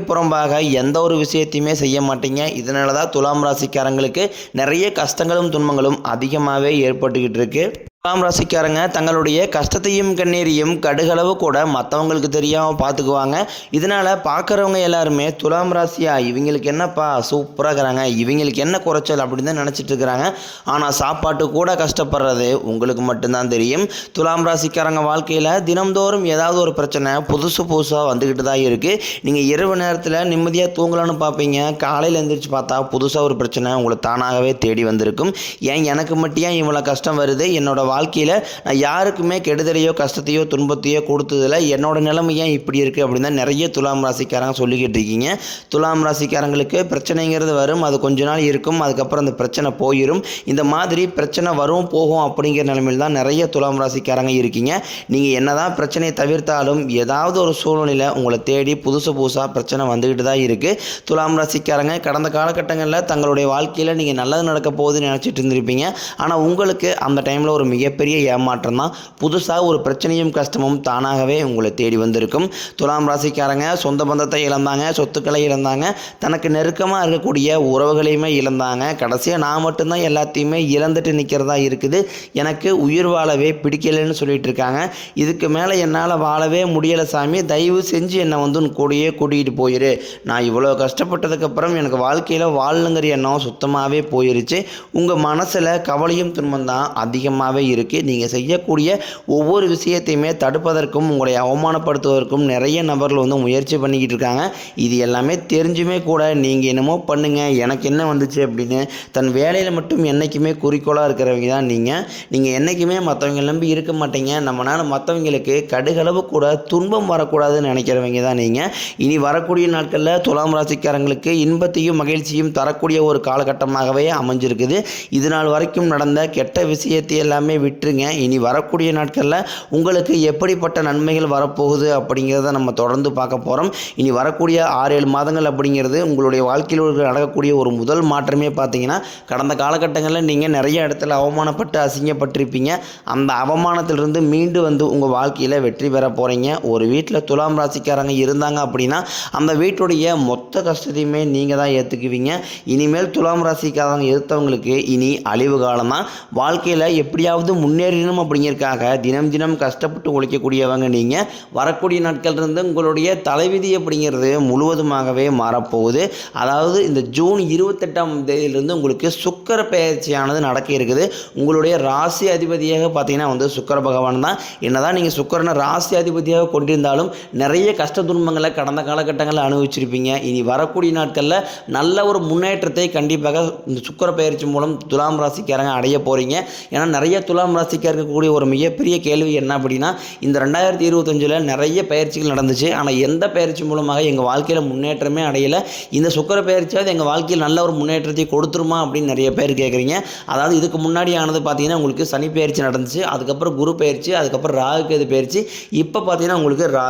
புறம்பாக எந்த ஒரு விஷயத்தையுமே செய்ய மாட்டீங்க. இதனால தான் துலாம் ராசிக்காரங்களுக்கு நிறைய கஷ்டங்களும் துன்பங்களும் அதிகமாகவே ஏற்பட்டுக்கிட்டு இருக்கு. துலாம் ராசிக்காரங்க தங்களுடைய கஷ்டத்தையும் கண்ணீரையும் கடுகளவு கூட மற்றவங்களுக்கு தெரியாமல் பார்த்துக்குவாங்க இதனால் பார்க்குறவங்க எல்லாருமே துலாம் ராசியா இவங்களுக்கு என்னப்பா சூப்பராக இருக்கிறாங்க இவங்களுக்கு என்ன குறைச்சல் அப்படின்னு தான் நினச்சிட்டு இருக்கிறாங்க. ஆனால் சாப்பாட்டு கூட கஷ்டப்படுறது உங்களுக்கு மட்டும்தான் தெரியும். துலாம் ராசிக்காரங்க வாழ்க்கையில் தினம்தோறும் ஏதாவது ஒரு பிரச்சனை புதுசு புதுசாக வந்துக்கிட்டு தான் இருக்குது நீங்கள் இரவு நேரத்தில் நிம்மதியாக தூங்கலான்னு பார்ப்பீங்க காலையில் எழுந்திரிச்சு பார்த்தா புதுசாக ஒரு பிரச்சனை உங்களை தானாகவே தேடி வந்திருக்கும். ஏன் எனக்கு மட்டும் ஏன் இவ்வளோ கஷ்டம் வருது? என்னோட வாழ்க்கையில் நான் யாருக்குமே கெடுதலையோ கஷ்டத்தையோ துன்பத்தையோ கொடுத்ததில்ல. என்னோட நிலைமை ஏன் இப்படி இருக்குது அப்படின்னு தான் நிறைய துலாம் ராசிக்காரங்க சொல்லிக்கிட்டு இருக்கீங்க. துலாம் ராசிக்காரங்களுக்கு பிரச்சனைங்கிறது வரும். அது கொஞ்ச நாள் இருக்கும். அதுக்கப்புறம் அந்த பிரச்சனை போயிடும் இந்த மாதிரி பிரச்சனை வரும் போகும் அப்படிங்கிற நிலைமையில் தான் நிறைய துலாம் ராசிக்காரங்க இருக்கீங்க. நீங்கள் என்னதான் பிரச்சனையை தவிர்த்தாலும் ஏதாவது ஒரு சூழ்நிலையில் உங்களை தேடி புதுசு புதுசாக பிரச்சனை வந்துக்கிட்டு தான் இருக்குது துலாம் ராசிக்காரங்க கடந்த காலகட்டங்களில் தங்களுடைய வாழ்க்கையில் நீங்கள் நல்லது நடக்க போகுதுன்னு நினச்சிட்டு இருந்திருப்பீங்க. ஆனால் உங்களுக்கு அந்த டைமில் ஒரு மிக மிகப்பெரிய ஏமாற்றம் தான் புதுசாக ஒரு பிரச்சனையும் கஷ்டமும் தானாகவே உங்களை தேடி வந்திருக்கும். துலாம் ராசிக்காரங்க சொந்த பந்தத்தை இழந்தாங்க சொத்துக்களை இழந்தாங்க தனக்கு நெருக்கமாக இருக்கக்கூடிய உறவுகளையுமே இழந்தாங்க. கடைசியாக நான் மட்டும்தான் எல்லாத்தையுமே இழந்துட்டு நிற்கிறதா இருக்குது. எனக்கு உயிர் வாழவே பிடிக்கலைன்னு சொல்லிட்டு இருக்காங்க. இதுக்கு மேலே என்னால் வாழவே முடியலை சாமி. தயவு செஞ்சு என்னை வந்து உன் கூடயே கூட்டிகிட்டு போயிரு. நான் இவ்வளோ கஷ்டப்பட்டதுக்கப்புறம் எனக்கு வாழ்க்கையில் வாழணுங்கிற எண்ணம் சுத்தமாகவே போயிருச்சு. உங்கள் மனசில் கவலையும் துன்பம் தான் அதிகமாகவே இருக்குது நீங்கள் செய்யக்கூடிய ஒவ்வொரு விஷயத்தையுமே தடுப்பதற்கும் உங்களை அவமானப்படுத்துவதற்கும் நிறைய நபர்கள் வந்து முயற்சி பண்ணிக்கிட்டு இருக்காங்க. இது எல்லாமே தெரிஞ்சுமே கூட நீங்கள் என்னமோ பண்ணுங்கள் எனக்கு என்ன வந்துச்சு அப்படின்னு தன் வேலையில் மட்டும் என்றைக்குமே குறிக்கோளாக இருக்கிறவங்க தான் நீங்கள் நீங்கள் என்றைக்குமே மற்றவங்க நம்பி இருக்க மாட்டீங்க. நம்மளால் மற்றவங்களுக்கு கடுகளவு கூட துன்பம் வரக்கூடாதுன்னு நினைக்கிறவங்க தான் நீங்கள் இனி வரக்கூடிய நாட்களில் துலாம் ராசிக்காரங்களுக்கு இன்பத்தையும் மகிழ்ச்சியும் தரக்கூடிய ஒரு காலகட்டமாகவே அமைஞ்சிருக்குது. இது நாள் வரைக்கும் நடந்த கெட்ட விஷயத்தை எல்லாமே விட்டுருங்க. இனி வரக்கூடிய நாட்களில் உங்களுக்கு எப்படிப்பட்ட நன்மைகள் வரப்போகுது அப்படிங்கிறத நம்ம தொடர்ந்து பார்க்க போகிறோம் இனி வரக்கூடிய ஆறு ஏழு மாதங்கள் அப்படிங்கிறது உங்களுடைய வாழ்க்கையில் நடக்கக்கூடிய ஒரு முதல் மாற்றமே பார்த்தீங்கன்னா கடந்த காலகட்டங்களில் நீங்கள் நிறைய இடத்துல அவமானப்பட்டு அசிங்கப்பட்டிருப்பீங்க. அந்த அவமானத்திலிருந்து மீண்டு வந்து உங்கள் வாழ்க்கையில் வெற்றி பெற போகிறீங்க ஒரு வீட்டில் துலாம் ராசிக்காரங்க இருந்தாங்க அப்படின்னா அந்த வீட்டுடைய மொத்த கஷ்டத்தையுமே நீங்கள் தான் ஏற்றுக்குவீங்க இனிமேல் துலாம் ராசிக்காரங்க எதிர்த்தவங்களுக்கு இனி அழிவு காலம் தான் வாழ்க்கையில் எப்படியாவது முன்னேறணும் அப்படிங்கிறதுக்காக தினம் தினம் கஷ்டப்பட்டு உழைக்கக்கூடியவங்க நீங்கள் வரக்கூடிய நாட்கள் இருந்து உங்களுடைய தலைவிதி அப்படிங்கிறது முழுவதுமாகவே மாறப்போகுது. அதாவது இந்த ஜூன் இருபத்தெட்டாம் தேதியிலிருந்து உங்களுக்கு சுக்கர பயிற்சியானது நடக்க இருக்குது. உங்களுடைய ராசி அதிபதியாக பார்த்தீங்கன்னா வந்து சுக்கர பகவான் தான். என்னதான் நீங்கள் சுக்கரனை ராசி அதிபதியாக கொண்டிருந்தாலும் நிறைய கஷ்ட துன்பங்களை கடந்த காலகட்டங்களில் அனுபவிச்சிருப்பீங்க. இனி வரக்கூடிய நாட்களில் நல்ல ஒரு முன்னேற்றத்தை கண்டிப்பாக இந்த சுக்கர பயிற்சி மூலம் துலாம் ராசிக்காரங்க அடைய போகிறீங்க ஏன்னா நிறைய துலாம் ராசிக்காக இருக்கக்கூடிய ஒரு மிகப்பெரிய கேள்வி என்ன அப்படின்னா இந்த ரெண்டாயிரத்தி இருபத்தஞ்சில் நிறைய பயிற்சிகள் நடந்துச்சு. ஆனால் எந்த பயிற்சி மூலமாக எங்கள் வாழ்க்கையில் முன்னேற்றமே அடையலை? இந்த சுக்கர பயிற்சியாவது எங்கள் வாழ்க்கையில் நல்ல ஒரு முன்னேற்றத்தை கொடுத்துருமா அப்படின்னு நிறைய பேர் கேட்குறீங்க. அதாவது இதுக்கு முன்னாடி ஆனது பார்த்தீங்கன்னா உங்களுக்கு சனி பயிற்சி நடந்துச்சு. அதுக்கப்புறம் குரு பயிற்சி அதுக்கப்புறம் ராகு கேது பயிற்சி. இப்போ பார்த்தீங்கன்னா உங்களுக்கு ரா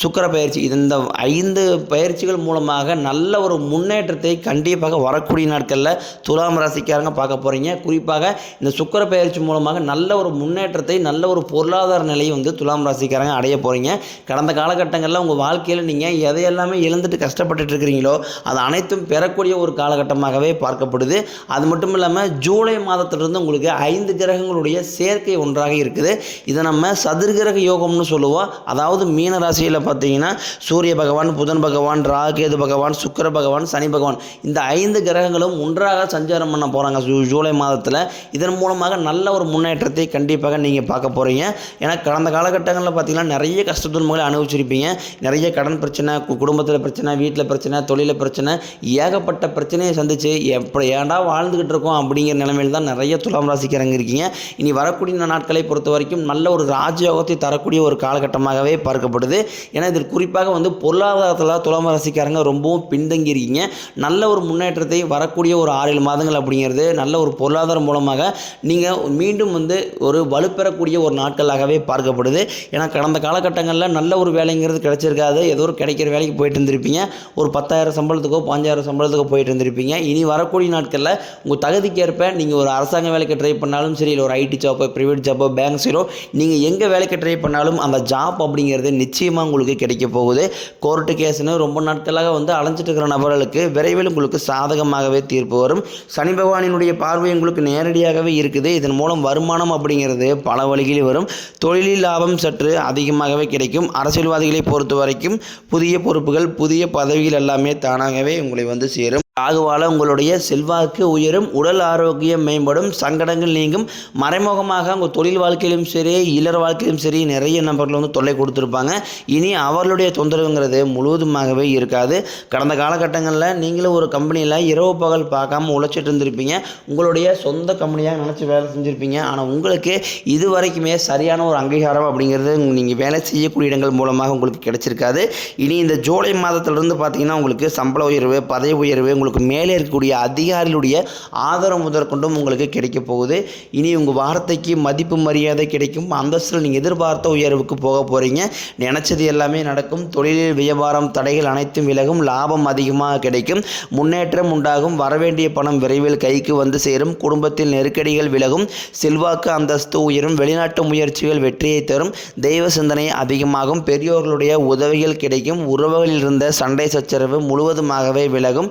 சுக்கர பயிற்சி. இந்த ஐந்து பயிற்சிகள் மூலமாக நல்ல ஒரு முன்னேற்றத்தை கண்டிப்பாக வரக்கூடிய நாட்களில் துலாம் ராசிக்காரங்க பார்க்க போகிறீங்க குறிப்பாக இந்த சுக்கர பயிற்சி மூலமாக நல்ல ஒரு முன்னேற்றத்தை நல்ல ஒரு பொருளாதார நிலையை வந்து துலாம் ராசிக்காரங்க அடைய போகிறீங்க கடந்த காலகட்டங்களில் உங்கள் வாழ்க்கையில் நீங்கள் எதையெல்லாமே இழந்துட்டு கஷ்டப்பட்டுட்டு இருக்கிறீங்களோ அது அனைத்தும் பெறக்கூடிய ஒரு காலகட்டமாகவே பார்க்கப்படுது. அது மட்டும் இல்லாமல் ஜூலை மாதத்திலிருந்து உங்களுக்கு ஐந்து கிரகங்களுடைய சேர்க்கை ஒன்றாக இருக்குது. இதை நம்ம சதுர்கிரக யோகம்னு சொல்லுவோம். அதாவது மீன ராசியில் பார்த்தீங்கன்னா சூரிய பகவான் புதன் பகவான் ராகேது பகவான் சுக்கிர பகவான் சனி பகவான் இந்த ஐந்து கிரகங்களும் ஒன்றாக சஞ்சாரம் பண்ண போகிறாங்க ஜூ- ஜூலை மாதத்தில். இதன் மூலமாக நல்ல ஒரு முன்னேற்றத்தை கண்டிப்பாக நீங்கள் பார்க்க போகிறீங்க ஏன்னா கடந்த காலகட்டங்களில் பார்த்தீங்கன்னா நிறைய கஷ்ட துன்பங்களை அனுபவிச்சிருப்பீங்க. நிறைய கடன் பிரச்சனை குடும்பத்தில் பிரச்சனை வீட்டில் பிரச்சனை தொழிலில் பிரச்சனை ஏகப்பட்ட பிரச்சனையை சந்திச்சு எப்படி ஏன்டா வாழ்ந்துக்கிட்டு இருக்கோம் அப்படிங்கிற நிலைமையில் தான் நிறைய துலாம் ராசிக்காரங்க இருக்கீங்க இனி வரக்கூடிய நாட்களை பொறுத்த வரைக்கும் நல்ல ஒரு ராஜயோகத்தை தரக்கூடிய ஒரு காலகட்டமாகவே பார்க்கப்படுது. ஏன்னா இதில் குறிப்பாக வந்து பொருளாதாரத்தில் துலாம் ராசிக்காரங்க ரொம்பவும் பின்தங்கி இருக்கீங்க நல்ல ஒரு முன்னேற்றத்தை வரக்கூடிய ஒரு ஆறு ஏழு மாதங்கள் அப்படிங்கிறது நல்ல ஒரு பொருளாதாரம் மூலமாக நீங்கள் மீண்டும் வந்து ஒரு வலுப்பெறக்கூடிய ஒரு நாட்களாகவே பார்க்கப்படுது. ஏன்னா கடந்த காலகட்டங்களில் நல்ல ஒரு வேலைங்கிறது கிடைச்சிருக்காது. ஏதோ ஒரு கிடைக்கிற வேலைக்கு போயிட்டு இருந்திருப்பீங்க. ஒரு பத்தாயிரம் சம்பளத்துக்கோ பாஞ்சாயிரம் சம்பளத்துக்கோ போயிட்டு இருந்திருப்பீங்க. இனி வரக்கூடிய நாட்களில் உங்கள் தகுதிக்கேற்ப நீங்கள் ஒரு அரசாங்க வேலைக்கு ட்ரை பண்ணாலும் சரி இல்லை ஒரு ஐடி ஜாப்போ ப்ரைவேட் ஜாப்போ பேங்க் சீரோ நீங்கள் எங்கே வேலைக்கு ட்ரை பண்ணாலும் அந்த ஜாப் அப்படிங்கிறது நிச்சயமாக உங்களுக்கு கிடைக்க போகுது. கோர்ட்டு கேஸ்னு ரொம்ப நாட்களாக வந்து அலைஞ்சிட்டு இருக்கிற நபர்களுக்கு விரைவில் உங்களுக்கு சாதகமாகவே தீர்ப்பு வரும். சனி பகவானினுடைய பார்வை உங்களுக்கு நேரடியாகவே இருக்குது. இதன் மூலம் வருமானம் அப்படிங்கிறது பல வழிகளில் வரும். தொழிலில் லாபம் சற்று அதிகமாகவே கிடைக்கும். அரசியல்வாதிகளை பொறுத்த வரைக்கும் புதிய பொறுப்புகள் புதிய பதவிகள் எல்லாமே தானாகவே உங்களை வந்து சேரும். ராகுவால உங்களுடைய செல்வாக்கு உயரும் உடல் ஆரோக்கியம் மேம்படும் சங்கடங்கள் நீங்கும். மறைமுகமாக உங்கள் தொழில் வாழ்க்கையிலும் சரி இல்லற வாழ்க்கையிலும் சரி நிறைய நபர்கள் வந்து தொல்லை கொடுத்துருப்பாங்க. இனி அவர்களுடைய தொந்தரவுங்கிறது முழுவதுமாகவே இருக்காது. கடந்த காலகட்டங்களில் நீங்களும் ஒரு கம்பெனியில் இரவு பகல் பார்க்காம உழைச்சிட்டு இருந்திருப்பீங்க. உங்களுடைய சொந்த கம்பெனியாக நினச்சி வேலை செஞ்சுருப்பீங்க. ஆனால் உங்களுக்கு இது வரைக்குமே சரியான ஒரு அங்கீகாரம் அப்படிங்கிறது நீங்கள் வேலை செய்யக்கூடிய இடங்கள் மூலமாக உங்களுக்கு கிடைச்சிருக்காது. இனி இந்த ஜூலை மாதத்திலிருந்து பார்த்தீங்கன்னா உங்களுக்கு சம்பள உயர்வு பதவி உயர்வு உங்களுக்கு மேலே இருக்கக்கூடிய அதிகாரிகளுடைய ஆதரவு முதற்கொண்டும் உங்களுக்கு கிடைக்க போகுது. இனி உங்கள் வார்த்தைக்கு மதிப்பு மரியாதை கிடைக்கும். அந்தஸ்தில் நீங்கள் எதிர்பார்த்த உயர்வுக்கு போக போகிறீங்க நினச்சது எல்லாமே நடக்கும். தொழிலில் வியாபாரம் தடைகள் அனைத்தும் விலகும். லாபம் அதிகமாக கிடைக்கும். முன்னேற்றம் உண்டாகும். வரவேண்டிய பணம் விரைவில் கைக்கு வந்து சேரும். குடும்பத்தில் நெருக்கடிகள் விலகும். செல்வாக்கு அந்தஸ்து உயரும். வெளிநாட்டு முயற்சிகள் வெற்றியை தரும். தெய்வ சிந்தனை அதிகமாகும். பெரியோர்களுடைய உதவிகள் கிடைக்கும். உறவுகளில் இருந்த சண்டை சச்சரவு முழுவதுமாகவே விலகும்.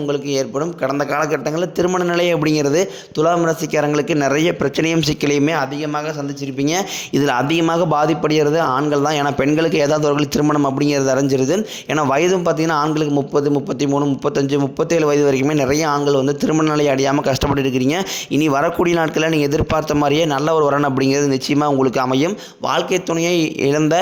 உங்களுக்கு ஏற்படும். கடந்த காலகட்டங்களில் திருமண நிலை அப்படிங்கிறது துலாம் ராசிக்காரங்களுக்கு நிறைய பிரச்சனையும் சிக்கலையுமே அதிகமாக சந்திச்சிருப்பீங்க. இதில் அதிகமாக பாதிப்படைகிறது ஆண்கள் தான். ஏன்னா பெண்களுக்கு ஏதாவது ஒரு திருமணம் அப்படிங்கிறது அரைஞ்சிருது ஏன்னா வயதும் பார்த்தீங்கன்னா ஆண்களுக்கு முப்பது முப்பத்தி மூணு முப்பத்தஞ்சு முப்பத்தேழு வயது வரைக்குமே நிறைய ஆண்கள் வந்து திருமண நிலை அடையாமல் கஷ்டப்பட்டு இருக்கிறீங்க. இனி வரக்கூடிய நாட்களில் நீங்கள் எதிர்பார்த்த மாதிரியே நல்ல ஒரு வரன் அப்படிங்கிறது நிச்சயமாக உங்களுக்கு அமையும். வாழ்க்கை துணையை இழந்த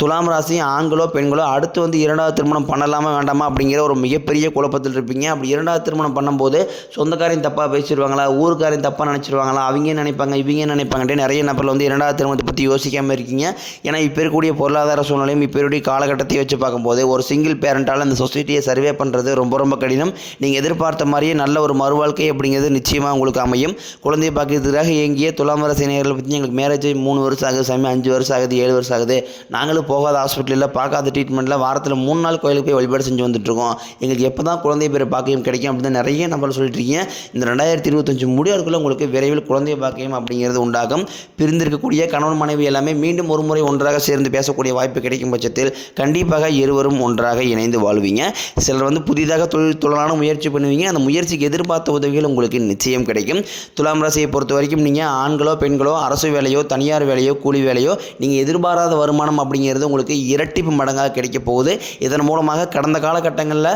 துலாம் ராசி ஆண்களோ பெண்களோ அடுத்து வந்து இரண்டாவது திருமணம் பண்ணலாமா வேண்டாமா அப்படிங்கிற ஒரு மிகப்பெரிய குழப்பத்தில் இருப்பீங்க. அப்படி இரண்டாவது திருமணம் பண்ணும்போது சொந்தக்காரையும் தப்பாக பேசிடுவாங்களா ஊருக்காரையும் தப்பாக நினச்சிடுவாங்களா அவங்க நினைப்பாங்க இவங்க என்ன நிறைய நபர்கள் வந்து இரண்டாவது திருமணத்தை பற்றி யோசிக்காமல் இருக்கீங்க. ஏன்னா இப்போ இருக்கக்கூடிய பொருளாதார சூழ்நிலையும் இப்போ இருக்கக்கூடிய காலகட்டத்தை வச்சு பார்க்கும்போது ஒரு சிங்கிள் பேரண்டால் அந்த சொசைட்டியை சர்வே பண்ணுறது ரொம்ப ரொம்ப கடினம். நீங்கள் எதிர்பார்த்த மாதிரியே நல்ல ஒரு மறுவாழ்க்கை அப்படிங்கிறது நிச்சயமாக உங்களுக்கு அமையும். குழந்தையை பார்க்கறதுக்காக இயங்கிய துலாம் ராசி நேர்களை பற்றி எங்களுக்கு மேரேஜ் மூணு வருஷம் ஆகுது சாமி அஞ்சு வருஷம் ஆகுது ஏழு வருஷம் ஆகுது. நாங்களும் போகாத ஹாஸ்பிட்டலில் பார்க்காத ட்ரீட்மெண்ட்டில் வாரத்தில் மூணு நாள் கோயிலுக்கு போய் வழிபாடு செஞ்சு வந்துட்டுருக்கோம். எங்களுக்கு எப்போ தான் குழந்தை பேர் பாக்கியம் கிடைக்கும் அப்படின்னு நிறைய நம்பர் சொல்லிட்டு இருக்கீங்க. இந்த ரெண்டாயிரத்தி இருபத்தஞ்சு முடியாதுக்குள்ளே உங்களுக்கு விரைவில் குழந்தை பாக்கியம் அப்படிங்கிறது உண்டாகும். பிரிந்திருக்கக்கூடிய கணவன் மனைவி எல்லாமே மீண்டும் ஒரு முறை ஒன்றாக சேர்ந்து பேசக்கூடிய வாய்ப்பு கிடைக்கும் பட்சத்தில் கண்டிப்பாக இருவரும் ஒன்றாக இணைந்து வாழ்வீங்க. சிலர் வந்து புதிதாக தொழில் தொழிலான முயற்சி பண்ணுவீங்க. அந்த முயற்சிக்கு எதிர்பார்த்த உதவிகள் உங்களுக்கு நிச்சயம் கிடைக்கும். துலாம் ராசியை பொறுத்த வரைக்கும் நீங்கள் ஆண்களோ பெண்களோ அரசு வேலையோ தனியார் வேலையோ கூலி வேலையோ நீங்கள் எதிர்பாராத வருமானம் அப்படிங்கிறது உங்களுக்கு இரட்டிப்பு மடங்காக கிடைக்க போகுது. இதன் மூலமாக கடந்த காலகட்டங்களில்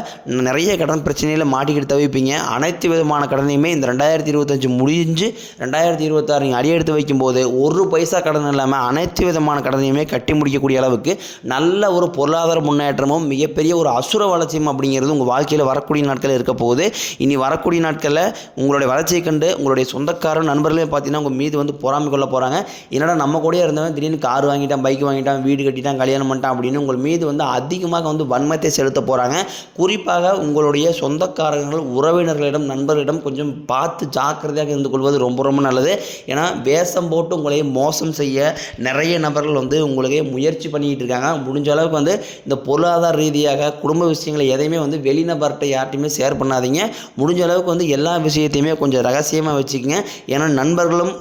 நிறைய கடன் பிரச்சனையில் மாட்டிக்கிட்டு தவிப்பீங்க அனைத்து விதமான கடனையுமே இந்த ரெண்டாயிரத்தி இருபத்தஞ்சு முடிஞ்சு ரெண்டாயிரத்தி இருபத்தாறு நீங்கள் அடியெடுத்து வைக்கும்போது ஒரு பைசா கடன் இல்லாமல் அனைத்து விதமான கடனையுமே கட்டி முடிக்கக்கூடிய அளவுக்கு நல்ல ஒரு பொருளாதார முன்னேற்றமும் மிகப்பெரிய ஒரு அசுர வளர்ச்சியும் அப்படிங்கிறது உங்கள் வாழ்க்கையில் வரக்கூடிய நாட்களில் இருக்க போகுது. இனி வரக்கூடிய நாட்களில் உங்களுடைய வளர்ச்சியை கண்டு உங்களுடைய சொந்தக்காரன் நண்பர்களே பார்த்தீங்கன்னா உங்கள் மீது வந்து பொறாமை கொள்ள போகிறாங்க என்னடா நம்ம கூட இருந்தவன் திடீர்னு கார் வாங்கிட்டான் பைக் வாங்கிட்டான் வீடு கட்டிட்டான் கல்யாணம் பண்ணிட்டான் அப்படின்னு உங்கள் மீது வந்து அதிகமாக வந்து வன்மத்தை செலுத்த போகிறாங்க குறிப்பாக உங்களுடைய சொந்தக்காரர்கள் உறவினர்களிடம் நண்பர்களிடம் கொஞ்சம் பார்த்து ஜாக்கிரதையாக இருந்து கொள்வது ரொம்ப ரொம்ப நல்லது. ஏன்னா வேஷம் போட்டு உங்களை மோசம் செய்ய நிறைய நபர்கள் வந்து உங்களுக்கு முயற்சி பண்ணிக்கிட்டு இருக்காங்க. முடிஞ்ச அளவுக்கு வந்து இந்த பொருளாதார ரீதியாக குடும்ப விஷயங்களை எதையுமே வந்து வெளிநபர்கிட்ட யார்ட்டையுமே ஷேர் பண்ணாதீங்க. முடிஞ்ச அளவுக்கு வந்து எல்லா விஷயத்தையுமே கொஞ்சம் ரகசியமாக வச்சுக்கோங்க. ஏன்னா நண்பர்களும்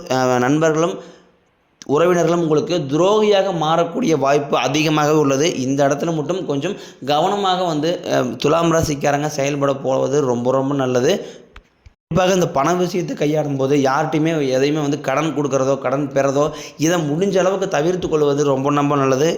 நண்பர்களும் உறவினர்களும் உங்களுக்கு துரோகியாக மாறக்கூடிய வாய்ப்பு அதிகமாக உள்ளது. இந்த இடத்துல மட்டும் கொஞ்சம் கவனமாக வந்து துலாம் ராசிக்காரங்க செயல்பட போவது ரொம்ப ரொம்ப நல்லது. குறிப்பாக இந்த பண விஷயத்தை கையாடும் போது யார்கிட்டையுமே எதையுமே வந்து கடன் கொடுக்கறதோ கடன் பெறதோ இதை முடிஞ்ச அளவுக்கு தவிர்த்து கொள்வது ரொம்ப ரொம்ப நல்லது.